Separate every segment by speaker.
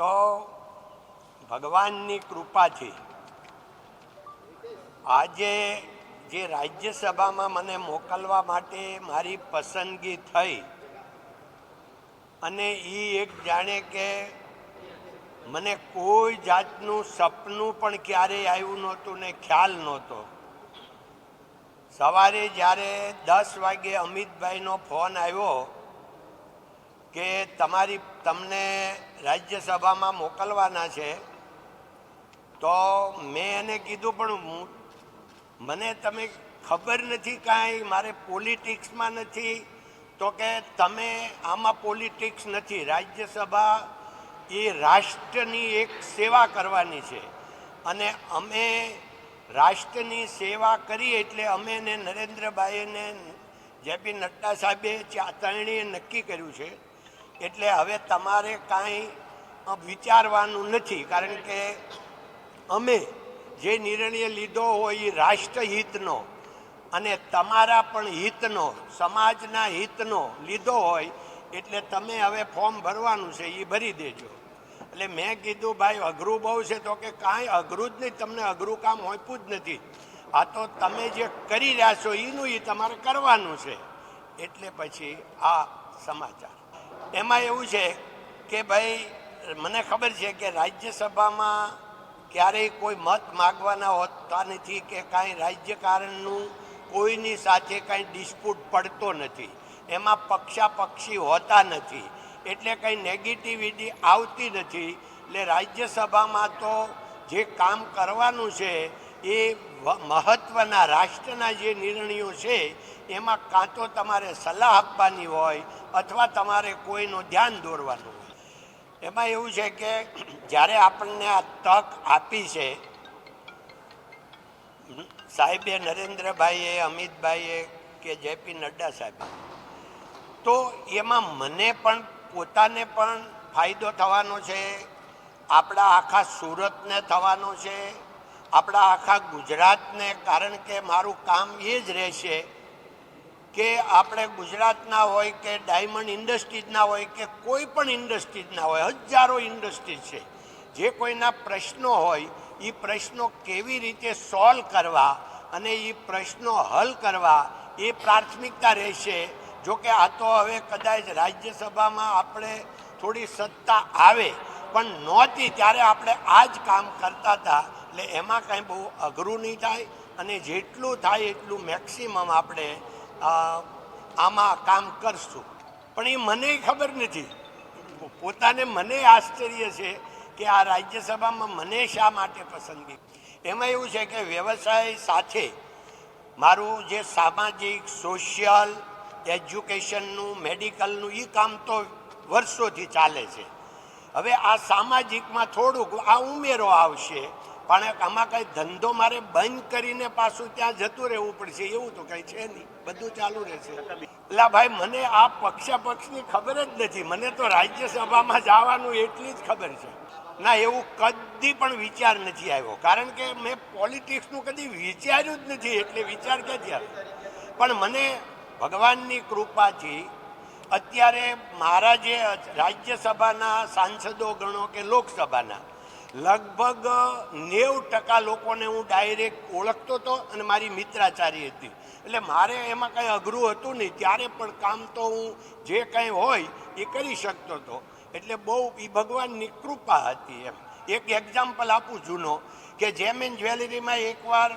Speaker 1: તો ભગવાનની કૃપાથી આજે જે રાજ્યસભામાં મને મોકલવા માટે મારી પસંદગી થઈ, અને એ એક જાણે કે મને કોઈ જાતનું સપનું પણ ક્યારેય આવ્યું નહોતું ને ખ્યાલ નહોતો. સવારે જ્યારે દસ વાગે અમિતભાઈનો ફોન આવ્યો કે તમારી, તમને રાજ્યસભામાં મોકલવાના છે, તો મેં એને કીધું, પણ હું, મને તમે ખબર નથી કાંઈ, મારે પોલિટિક્સમાં નથી. તો કે, તમે આમાં પોલિટિક્સ નથી, રાજ્યસભા એ રાષ્ટ્રની એક સેવા કરવાની છે. અને અમે રાષ્ટ્રની સેવા કરી એટલે અમે ને નરેન્દ્રભાઈને જેપી નડ્ડા સાહેબે ચાતરણીએ નક્કી કર્યું છે એટલે હવે તમારે કાંઈ વિચારવાનું નથી, કારણ કે અમે જે નિર્ણય લીધો હોય એ રાષ્ટ્રહિતનો અને તમારા પણ હિતનો, સમાજના હિતનો લીધો હોય, એટલે તમે હવે ફોર્મ ભરવાનું છે એ ભરી દેજો. એટલે મેં કીધું, ભાઈ, અઘરું બહુ છે. તો કે, કાંઈ અઘરું જ નહીં, તમને અઘરું કામ હોપ્યું જ નથી. આ તો તમે જે કરી રહ્યા છો એનું એ તમારે કરવાનું છે. એટલે પછી આ સમાચાર. એમાં એવું છે કે ભાઈ, મને ખબર છે કે રાજ્યસભામાં ક્યારેય કોઈ મત માગવાના હોતા નથી કે કાંઈ રાજ્યકારણનું કોઈની સાથે કાંઈ ડિસ્પ્યુટ પડતો નથી. એમાં પક્ષાપક્ષી હોતા નથી. એટલે કંઈ નેગેટિવિટી આવતી નથી. એટલે રાજ્યસભામાં તો જે કામ કરવાનું છે એ મહત્ત્વના રાષ્ટ્રના જે નિર્ણયો છે, એમાં કાં તો તમારે સલાહ આપવાની હોય અથવા તમારે કોઈનું ધ્યાન દોરવાનું હોય. એમાં એવું છે કે જ્યારે આપણને આ તક આપી છે, સાહેબે નરેન્દ્રભાઈએ, અમિતભાઈએ કે જેપી નડ્ડા સાહેબે, તો એમાં મને પણ પોતાને પણ ફાયદો થવાનો છે, આપણા આખા સુરતને થવાનો છે આપણા આખા ગુજરાતને, કારણ કે મારું કામ એ જ રહેશે કે આપણે ગુજરાતના હોય કે ડાયમંડ ઇન્ડસ્ટ્રીઝના હોય કે કોઈ પણ ઇન્ડસ્ટ્રીઝના હોય, હજારો ઇન્ડસ્ટ્રીઝ છે. જે કોઈના પ્રશ્નો હોય, એ પ્રશ્નો કેવી રીતે સોલ્વ કરવા અને એ પ્રશ્નો હલ કરવા એ પ્રાથમિકતા રહેશે. જો કે આ તો હવે કદાચ રાજ્યસભામાં આપણે થોડી સત્તા આવે પણ નહોતી, ત્યારે આપણે આ જ કામ કરતા હતા. એટલે એમાં કાંઈ બહુ અઘરું નહીં થાય અને જેટલું થાય એટલું મેક્સિમમ આપણે આમાં કામ કરશું. પણ એ મને ખબર નથી. પોતાને મને આશ્ચર્ય છે કે આ રાજ્યસભામાં મને શા માટે પસંદગી? એમાં એવું છે કે વ્યવસાય સાથે મારું જે સામાજિક સોશિયલ એજ્યુકેશનનું મેડિકલનું એ કામ તો વર્ષોથી ચાલે છે. હવે આ સામાજિકમાં થોડુંક આ ઉમેરો આવશે, પણ આમાં કંઈ ધંધો મારે બંધ કરીને પાછું ત્યાં જતું રહેવું પડશે, એવું તો કંઈ છે નહીં. બધું ચાલુ રહેશે. એટલે ભાઈ, મને આ પક્ષાપક્ષની ખબર જ નથી. મને તો રાજ્યસભામાં જવાનું એટલી જ ખબર છે. ના, એવું કદી પણ વિચાર નથી આવ્યો. કારણ કે મેં પોલિટિક્સનું કદી વિચાર્યું જ નથી. એટલે વિચાર ક્યાંથી આવ્યો પણ મને ભગવાનની કૃપાથી અત્યારે મારા જે રાજ્યસભાના સાંસદો ગણો કે લોકસભાના, લગભગ નેવ ટકા લોકોને હું ડાયરેક્ટ ઓળખતો હતો અને મારી મિત્રાચારી હતી. એટલે મારે એમાં કંઈ અઘરું હતું નહીં. ત્યારે પણ કામ તો હું જે કંઈ હોય એ કરી શકતો હતો. એટલે બહુ એ ભગવાનની કૃપા હતી એમ. એક એક્ઝામ્પલ આપું જૂનો, કે જેમ એન જ્વેલરીમાં એકવાર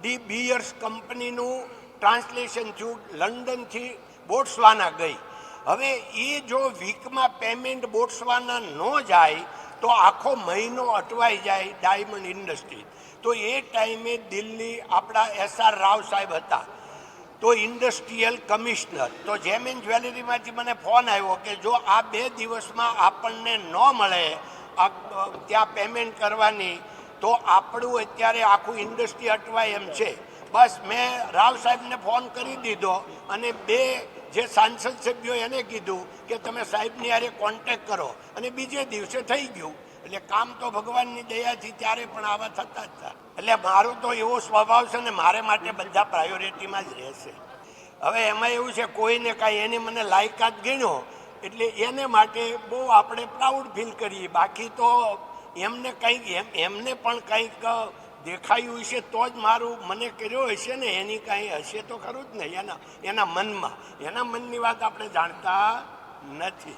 Speaker 1: ડી બિયર્સ કંપનીનું ટ્રાન્સલેશન થયું, લંડનથી બોટ્સવાના ગઈ. હવે એ જો વીકમાં પેમેન્ટ બોટ્સવાના ન જાય, તો આખો મહિનો અટવાઈ જાય ડાયમંડ ઇન્ડસ્ટ્રી તો એ ટાઈમે દિલ્હી આપણા એસઆર રાવ સાહેબ હતા. તો ઇન્ડસ્ટ્રીયલ કમિશનર તો જેમ એન જ્વેલરીમાંથી મને ફોન આવ્યો કે જો આ બે દિવસમાં આપણને ન મળે ત્યાં પેમેન્ટ કરવાની, તો આપણું અત્યારે આખું ઇન્ડસ્ટ્રી અટવાય એમ છે. બસ મેં રાવ સાહેબને ફોન કરી દીધો અને બે જે સાંસદ સભ્યો એને કીધું કે તમે સાહેબની હારે કોન્ટેક કરો. અને બીજે દિવસે થઈ ગયું. એટલે કામ તો ભગવાનની દયાથી ત્યારે પણ આવા થતા જ હતા. એટલે મારો તો એવો સ્વભાવ છે ને મારે માટે બધા પ્રાયોરિટીમાં જ રહેશે. હવે એમાં એવું છે કોઈને કાંઈ એની મને લાયકાત ગણ્યો, એટલે એને માટે બહુ આપણે પ્રાઉડ ફીલ કરીએ. બાકી તો એમને કંઈક, એમ એમને પણ કંઈક દેખાયું હશે તો જ મારું મને કર્યો હશે ને, એની કાંઈ હશે તો ખરું જ ને, એના એના મનમાં. એના મનની વાત આપણે જાણતા નથી.